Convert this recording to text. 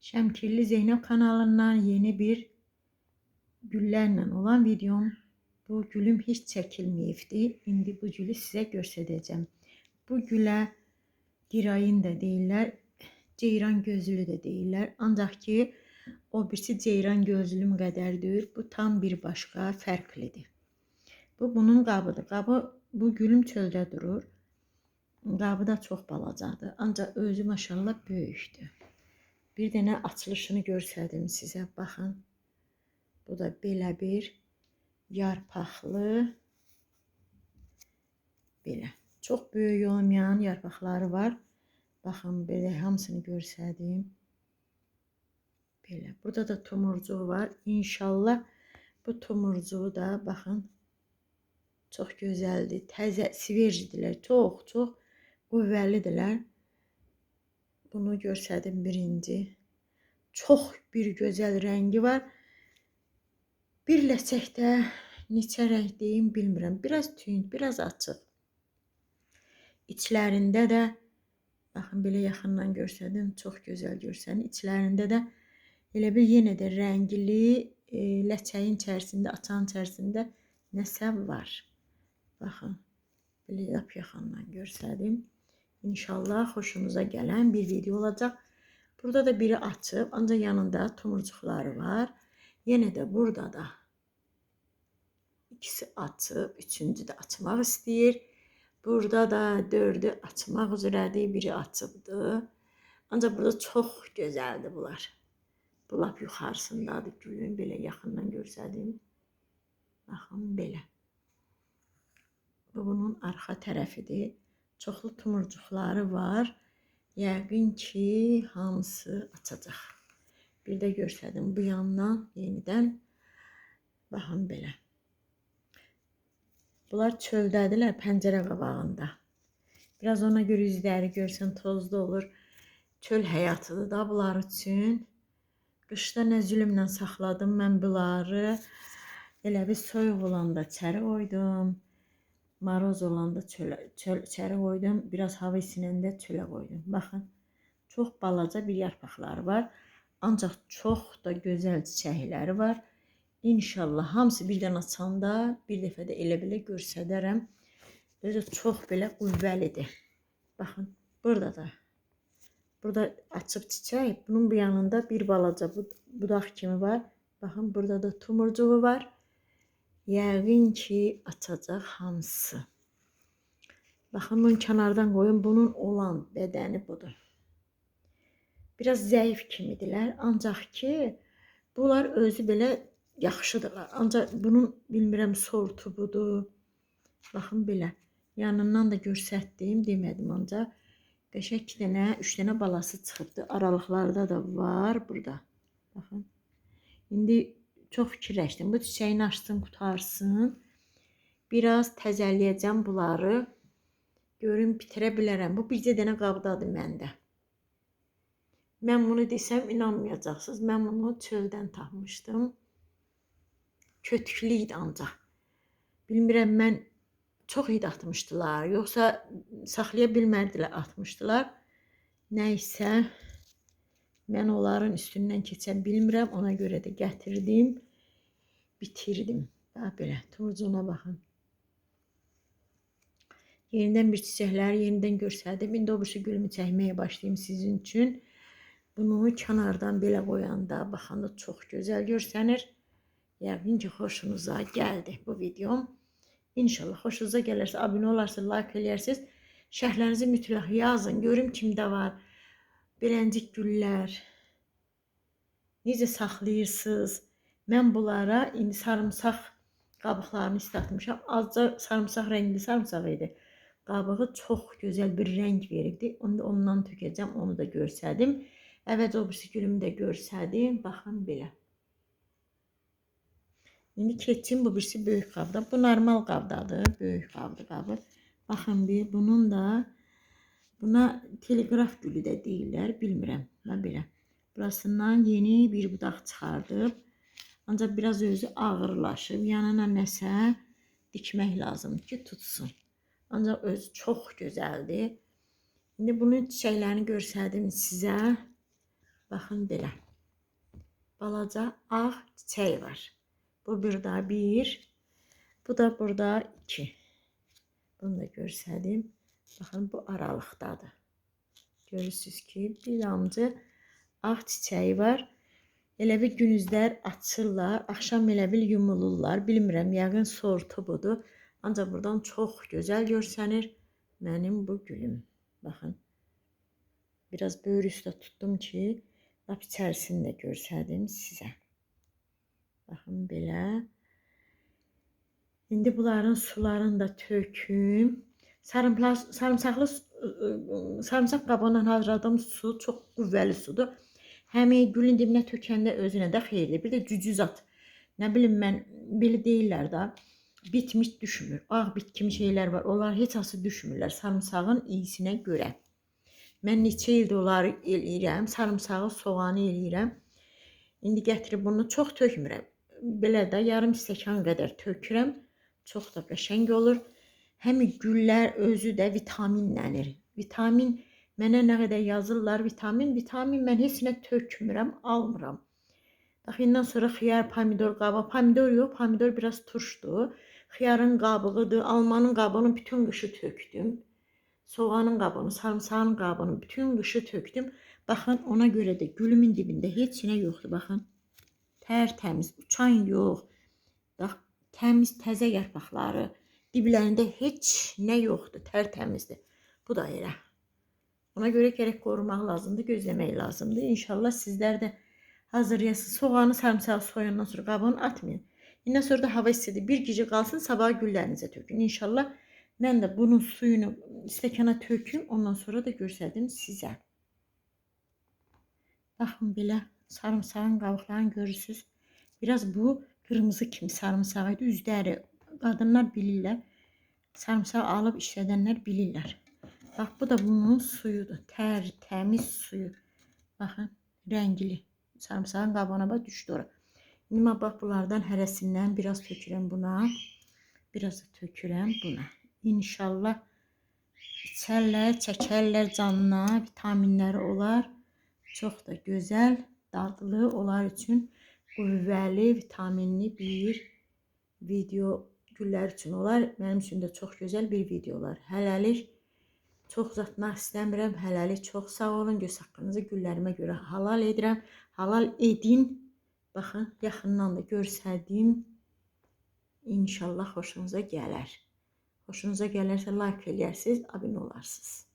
Şəmkirli Zeynep kanalından yeni bir güllərlə olan videom. Bu gülüm hiç çəkilməyibdi. İndi bu gülü sizə göstərəcəm. Bu gülə girayin də deyirlər, ceyran gözlü də deyirlər. Ancaq ki, o birisi ceyran gözlüm qədər deyil. Bu tam bir başqa, fərqlidir. Bu bunun qabıdır. Qabı bu gülüm çöldə durur. Qabı da çox balacadır. Ancaq özü maşallah böyükdür. Bir dənə açılışını göstərdim sizə. Baxın. Bu da belə bir yarpaqlı belə. Çox böyük olmayan yarpaqları var. Baxın belə hamısını göstərdim. Belə. Burada da tomurcuğu var. İnşallah bu tomurcuğu da baxın çox gözəldir. Təzə sivercidirlər. Çox, çox qüvvəlidirlər. Bunu göstərdim birinci. Çox bir gözəl rəngi var. Bir ləçəkdə neçə rəng deyim bilmirəm. Biraz tünd, biraz açıq. İçlərində də baxın belə yaxından göstərdim. Çox gözəl görsənir. İçlərində də elə bir yenə də rəngli e, ləçəyin içərisində, açan içərisində nəsə var. Baxın. Belə yap yaxından göstərdim. İnşallah xoşunuza gələn bir video olacaq. Burada da biri açıb, ancaq yanında tomurcuqları var. Yenə də burada da ikisi açıb, üçüncü də açmaq istəyir. Burada da dördü açmaq üzrədir, biri açıbdı. Ancaq burada çox gözəldir bunlar. Bu lap yuxarısındadır gülün, belə yaxından göstərdim. Baxın belə. Bu bunun arxa tərəfidir. Çoxlu tumurcuqları var. Yəqin ki, hamısı açacaq. Bir də göstərdim bu yandan yenidən. Baxın belə. Bunlar çöldədirlər, pəncərə qabağında. Biraz ona görə üzləri görsən tozlu olur. Çöl həyatıdır da bunlar üçün. Qışda nə zülmlə saxladım mən bunları. Elə bir soyuq olanda içəri qoydum. Maroz olanda çölə, çöl, içəri qoydum. Biraz hava isinəndə çölə qoydum. Baxın. Çox balaca bir yarpaqları var. Ancaq çox da gözəl çiçəkləri var. İnşallah hamısı birdən açanda bir dəfə də elə belə göstərərəm. Özü çox belə qüvvəlidir. Baxın, burada da. Burada açıb çiçək. Bunun bu yanında bir balaca bud budaq kimi var. Baxın, burada da tumurcuğu var. Yəqin ki, açacaq hamısı. Baxın, bunu kənardan qoyun. Bunun olan bədəni budur. Biraz zəif kimidirlər. Ancaq ki, bunlar özü belə yaxşıdırlar. Ancaq bunun bilmirəm sortu budur. Baxın belə. Yanından da göstərdim, demədim ancaq. Qəşəng 2 dənə, 3 dənə balası çıxıbdı. Aralıqlarda da var burada. Baxın. İndi çox fikirləşdim. Bu çiçəyin açsın, qutarsın. Biraz təzələyəcəm bunları. Görüm bitirə bilərəm. Bu bircə dənə qabdadır məndə. Mən bunu desəm inanmayacaqsınız. Mən bunu çöldən tapmışdım. Kötüklü idi ancaq. Bilmirəm mən çox idi atmışdılar, yoxsa saxlaya bilmədilər atmışdılar. Nəysə mən onların üstündən keçə bilmirəm, ona görə də gətirdim, bitirdim. Bax belə, turcuğuna baxın. Yenidən bir çiçəkləri yenidən göstərdim. İndi o birisi gülümü çəkməyə başlayayım sizin üçün. Bunu kənardan belə qoyanda, baxanda çox gözəl görsənir. Yəqin ki, xoşunuza gəldi bu videom. İnşallah xoşunuza gələrsə, abunə olarsınız, like eləyərsiniz. Şərhlərinizi mütləq yazın. Görüm kimdə var. Beləncik güllər. Necə saxlayırsınız? Mən bunlara indi sarımsaq qabıqlarını istatmışam. Azca sarımsaq rəngli sarımsaq idi. Qabığı çox gözəl bir rəng veribdi. Onu da ondan tökəcəm, onu da görsədim. Əvvəl o birisi gülümü də görsədim. Baxın belə. İndi keçim bu birisi böyük qabda. Bu normal qabdadır. Böyük qabdı qabı. Baxın bir bunun da buna telegraf gülü də deyirlər. Bilmirəm. Mən belə. Burasından yeni bir budaq çıxardıb. Ancaq biraz özü ağırlaşıb. Yanına nəsə dikmək lazımdır ki, tutsun. Ancaq özü çox gözəldir. İndi bunun çiçəklərini göstərdim sizə. Baxın belə. Balaca ağ çiçəyi var. Bu burada bir, bu da burada iki. Bunu da görsədim. Baxın bu aralıqdadır. Görürsüz ki, bir damcı ağ çiçəyi var. Elə bir günüzlər açırlar, axşam elə bil yumulurlar. Bilmirəm, yəqin sortu budur. Ancaq buradan çox gözəl görsənir mənim bu gülüm. Baxın. Biraz böyür üstə tutdum ki, lap içərisini də görsədim sizə. Baxın belə. İndi bunların sularını da töküm. Sarımsaq, sarımsaqlı ıı, sarımsaq qabığından hazırladığım su çox qüvvəli sudur. Həm gülün dibinə tökəndə özünə də xeyirli. Bir də cücü zat. Nə bilim mən belə deyirlər də bitmiş düşmür. Ağ bit kimi şeylər var. Onlar heç hası düşmürlər sarımsağın iyisinə görə. Mən neçə ildir onları eləyirəm. Sarımsağı, soğanı eləyirəm. İndi gətirib bunu çox tökmürəm. Belə də yarım stəkan qədər tökürəm. Çox da qəşəng olur. Həm güllər özü də vitaminlənir. Vitamin mənə nə qədər yazırlar vitamin, vitamin mən heç nə tökmürəm, almıram. Bax indən sonra xiyar, pomidor qabı, pomidor yox, pomidor biraz turşdur. Xiyarın qabığıdır, almanın qabığını bütün qışı tökdüm. Soğanın qabığını, sarımsağın qabığını bütün qışı tökdüm. Baxın ona görə də gülümün dibində heç nə yoxdur, baxın. Tərtəmiz, uçan yox. Bax, təmiz təzə yarpaqları, diblərində heç nə yoxdur, tərtəmizdir. Bu da elə. Ona görə gərək qorumaq lazımdır, gözləmək lazımdır. İnşallah sizlər də hazırlayasınız. Soğanı, sarımsağı soyandan sonra qabığını atmayın. İndən sonra da hava istidir. Bir gecə qalsın, sabah güllərinizə tökün. İnşallah mən də bunun suyunu stəkana töküm, ondan sonra da göstərdim sizə. Baxın belə sarımsağın qabıqlarını görürsüz. Biraz bu kırmızı kimi sarımsağı idi. Üzləri qadınlar bilirlər. Sarımsağı alıb işlədənlər bilirlər. Bax bu da bunun suyudur. Tər, təmiz suyu. Baxın, rəngli. Sarımsağın qabağına bax düşdü ora. İndi bax bunlardan hərəsindən biraz tökürəm buna. Biraz da tökürəm buna. İnşallah içərlər, çəkərlər canına, vitaminləri olar. Çox da gözəl, dadlı onlar üçün qüvvəli, vitaminli bir video güllər üçün olar. Mənim üçün də çox gözəl bir video olar. Hələlik çox uzatmaq istəmirəm. Hələlik çox sağ olun. Göz haqqınızı güllərimə görə halal edirəm. Halal edin. Baxın, yaxından da görsədim. İnşallah xoşunuza gələr. Xoşunuza gələrsə like eləyərsiniz, abunə olarsınız.